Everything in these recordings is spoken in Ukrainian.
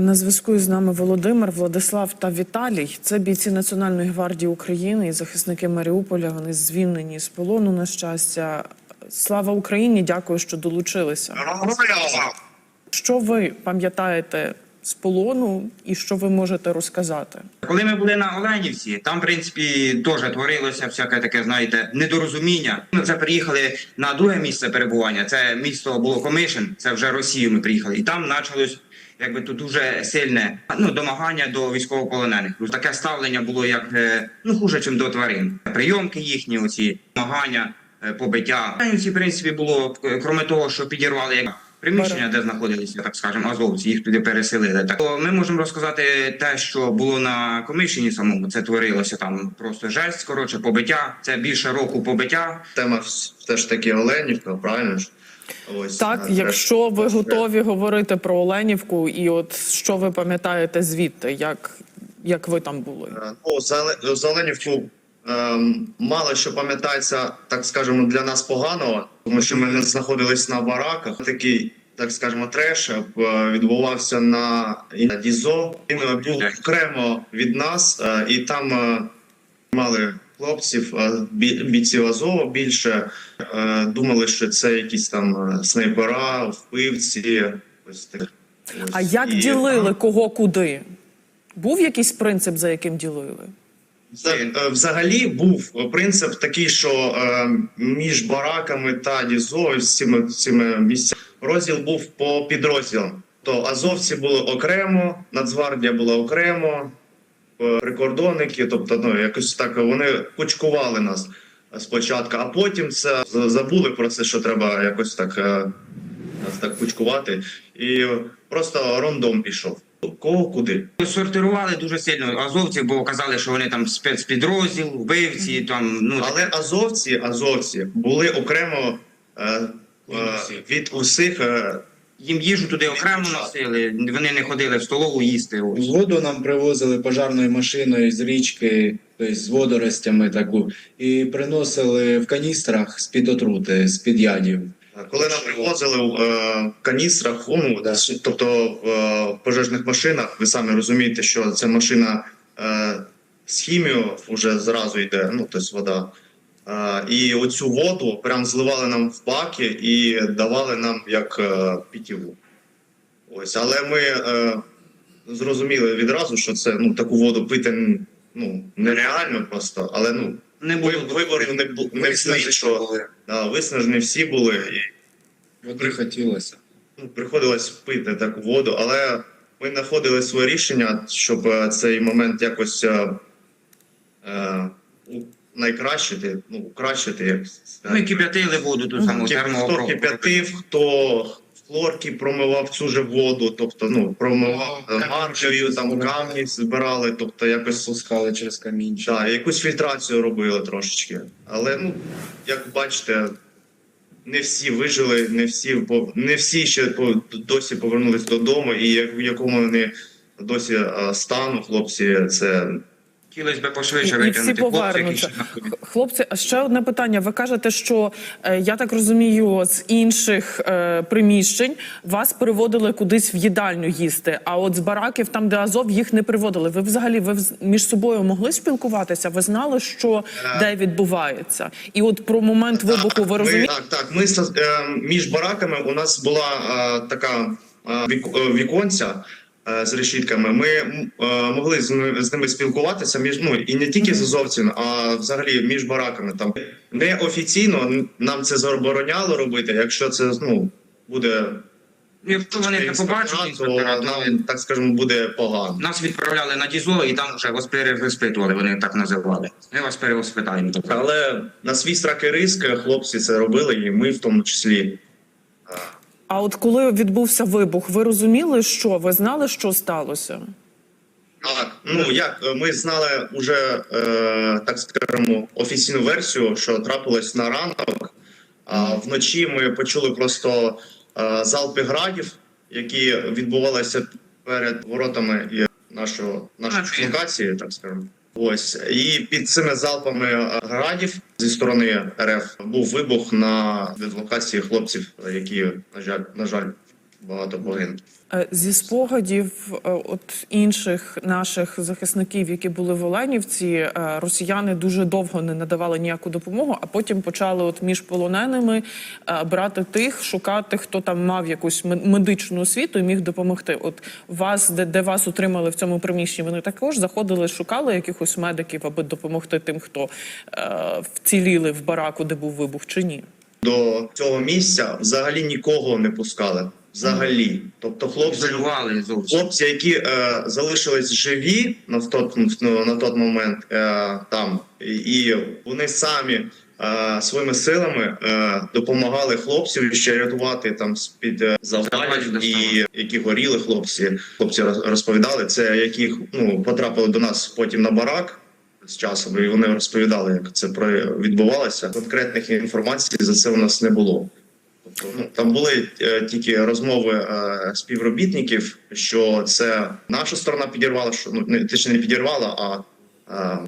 На зв'язку з нами Володимир, Владислав та Віталій. Це бійці Національної гвардії України і захисники Маріуполя. Вони звільнені з полону. На щастя, слава Україні! Дякую, що долучилися. Що ви пам'ятаєте з полону, і що ви можете розказати? Коли ми були на Оленівці, там, в принципі, теж творилося всяке таке, знаєте, недорозуміння. Ми вже приїхали на друге місце перебування. Це місто було Комишин, це вже Росію ми приїхали. І там почалось якби тут дуже сильне ну, домагання до військовополонених. Таке ставлення було як е, ну хуже, ніж до тварин. Прийомки їхні, оці домагання, е, побиття. Оленівці, в принципі, було е, крім того, що підірвали як приміщення, де знаходилися, так скажемо, азовці, їх туди переселили. Так то ми можемо розказати те, що було на комишені самому. Це творилося там просто жесть, коротше, побиття. Це більше року побиття. Тема все ж таки Оленівка, правильно ж? Ось Так, якщо ви готові говорити про Оленівку, і от що ви пам'ятаєте звідти, як, як ви там були? Е, Ну, за, Оленівку ем, мало що пам'ятається, так скажемо, для нас поганого, тому що ми знаходились на бараках. Такий, так скажемо, треш е, відбувався на Дізо. Він був окремо від нас, е, і там е, мали хлопців, бійців Азова більше. Е, Думали, що це якісь там е, снайпера, вбивці. Ось так. Ось. А як І- ділили кого куди? Був якийсь принцип, за яким ділили? Е, Взагалі був принцип такий, що між бараками та Дізо з цими, цими місцями розділ був по підрозділам. То азовці були окремо, Нацгвардія була окремо, прикордонники, тобто ну якось так вони кучкували нас спочатку, а потім це забули про це, що треба якось так, е, нас так кучкувати, і просто рондом пішов. Кого куди? Сортирували дуже сильно азовців, бо казали, що вони там спецпідрозділ, вбивці, там ну Але азовці, азовці були окремо е, е, від усіх. Е, їм їжу туди окремо носили. Вони не ходили в столову їсти. Ось. Воду нам привозили пожарною машиною з річки, тобто з водоростями таку, і приносили в каністрах з-під отрути, з-під ядів. коли нам привозили е, в каністрах, ну, Да. тобто в е, пожежних машинах, ви самі розумієте, що ця машина е, з хімією вже зразу йде, ну тобто вода. Е, і оцю воду прям зливали нам в баки і давали нам як е, питьову. Ось, але ми е, зрозуміли відразу, що це ну таку воду пити ну нереально просто, але ну Не було ви- виборів не бу- не всі, що да, виснажені всі були, і Води хотілося. ну, приходилось пити таку воду, але ми знаходили своє рішення, щоб е, цей момент якось е, найкращити, ну кращити, як Ну і кип'ятили воду ту саму Хто термообробку. кип'ятив, хто хлорки промивав цю же воду, тобто ну промивав Камінь маркою, там камні збирали, тобто якось Спускали через камінь. Да, якусь фільтрацію робили трошечки. Але ну, як бачите, не всі вижили, не всі не всі ще по- досі повернулись додому, і як в якому вони досі стану, хлопці, це Хотілося б пошвидше і всі повернуться. Хлопці, а ще одне питання. Ви кажете, що е, я так розумію, з інших е, приміщень вас переводили кудись в їдальню їсти. А от з бараків, там де Азов, їх не приводили. Ви взагалі ви між собою могли спілкуватися? Ви знали, що де відбувається? І от про момент вибуху ви розумієте? так, так. Ми е, між бараками у нас була е, така е, е, віконця. Е, З решітками ми е, могли з, ними- спілкуватися між ну і не тільки з азовцями, а взагалі між бараками. Там неофіційно н- нам це забороняло робити. Якщо це ну буде Якщо вони не побачать, то нам так скажемо буде погано. нас відправляли на ДІЗО і там вже вас перевоспитували, вони так називали. Ми вас перевоспитаємо. Тобто, Але на свій страх і риск хлопці це робили, і ми в тому числі. А от коли відбувся вибух, ви розуміли, що ви знали, що сталося? Так, ну як ми знали уже е, так скажемо офіційну версію, що трапилось на ранок. А вночі ми почули просто е, залпи градів, які відбувалися перед воротами нашого нашої локації, так скажемо. Ось. І під цими залпами е, градів зі сторони РФ був вибух на дислокації хлопців, які на жаль, на жаль, багато погинуло. Е, Зі спогадів е, от інших наших захисників, які були в Оленівці, е, росіяни дуже довго не надавали ніяку допомогу, а потім почали от між полоненими брати тих, шукати, хто там мав якусь медичну освіту і міг допомогти. От вас, де, де вас утримали в цьому приміщенні, вони також заходили, шукали якихось медиків, аби допомогти тим, хто е, вціліли в бараку, де був вибух, чи ні? До цього місця взагалі нікого не пускали. Взагалі, тобто хлопці Хлопці, які е, залишились живі на тот, ну, на той момент е, там, і- вони самі е, своїми силами е, допомагали хлопцям ще рятувати там з під е, завалів, і які горіли хлопці. Хлопці роз- розповідали це, яких ну потрапили до нас потім на барак. З часом і вони розповідали, як це про відбувалося. Конкретних інформацій за це у нас не було. Там були е, тільки розмови е, співробітників, що це наша сторона підірвала, що ну не точно не підірвала, а е,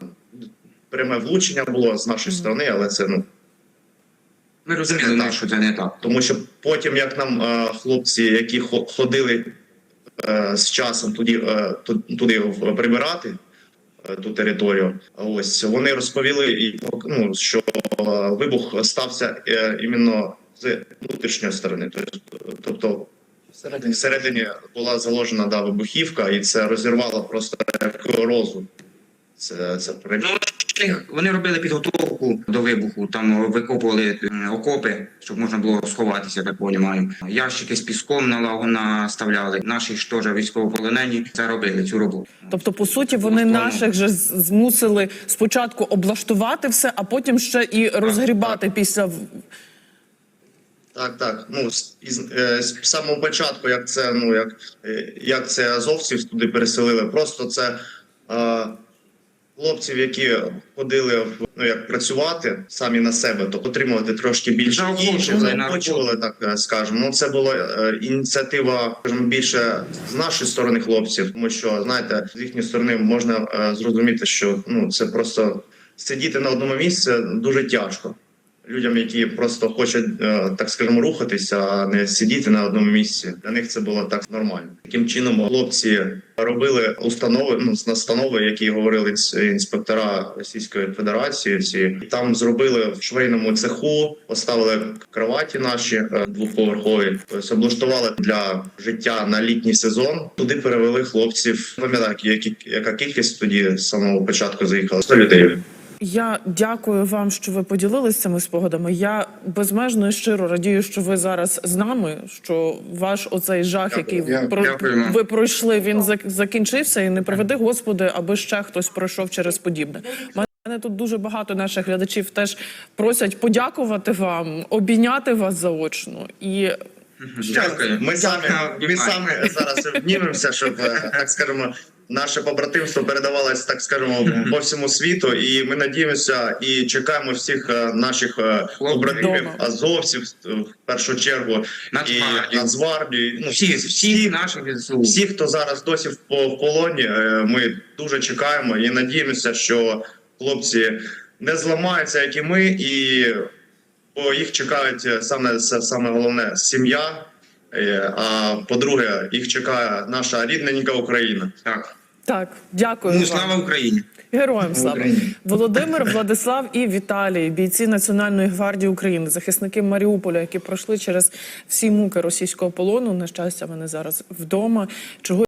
пряме влучення було з нашої сторони, але це ну Ми розуміли, ну, що це не так. тому що потім, як нам е, хлопці, які хо- ходили е, з часом туди, е, туди прибирати е, ту територію, ось вони розповіли, ну, що вибух стався е, іменно з внутрішньої сторони, тобто, Всередині всередині була заложена да, вибухівка, і це розірвало просто як розум. Це, це Ну, вони- робили підготовку до вибуху, там викопували окопи, щоб можна було сховатися, так розумію. Ящики з піском на лагу наставляли. Наші ж теж військовополонені це робили цю роботу. Тобто, по суті, вони ну, наших же змусили спочатку облаштувати все, а потім ще і розгрібати після в- Так, так. Ну з, із, е, з самого початку, як це, ну як, е, як це азовців туди переселили, просто це е, хлопців, які ходили в ну як працювати самі на себе, то отримувати трошки більше на заохочували, так е, скажемо. Ну це була е, ініціатива, скажімо, більше з нашої сторони хлопців, тому що знаєте, з їхньої сторони можна е, зрозуміти, що ну це просто сидіти на одному місці дуже тяжко людям, які просто хочуть, е, так скажемо, рухатися, а не сидіти на одному місці. Для них це було так нормально. Таким чином, хлопці робили установи, ну настанови, які говорили інспектора Російської Федерації. Всі там зробили в швейному цеху, поставили кроваті наші е, двоповерхові, тобто облаштували для життя на літній сезон. Туди перевели хлопців. Пам'ятаю, які яка кількість тоді з самого початку заїхала 100 людей. Я дякую вам, що ви поділилися цими спогадами. Я безмежно і щиро радію, що ви зараз з нами. Що ваш оцей жах, Дякую. який Дякую. про- Дякуємо. ви пройшли, він закінчився, і не приведи Господи, аби ще хтось пройшов через подібне. Мене тут дуже багато наших глядачів теж просять подякувати вам, обійняти вас заочно і Дякую. Ми самі, ми самі зараз обнімемося, щоб е, так скажемо. Наше побратимство передавалось, так скажемо, по всьому світу, і ми надіємося і чекаємо всіх е, наших е, побратимів, азовців в першу чергу і Нацгвардію. Ну, Всі, всі наші ЗСУ. всі, хто зараз досі в полоні, ми дуже чекаємо і надіємося, що хлопці не зламаються, як і ми, і бо їх чекають е, саме саме головне сім'я. Е, А по-друге, їх чекає наша рідненька Україна. Так. так, дякую Ну, вам. слава Україні. Героям слава Україні. Володимир, Владислав і Віталій, бійці Національної гвардії України, захисники Маріуполя, які пройшли через всі муки російського полону. На щастя, вони зараз вдома. Чого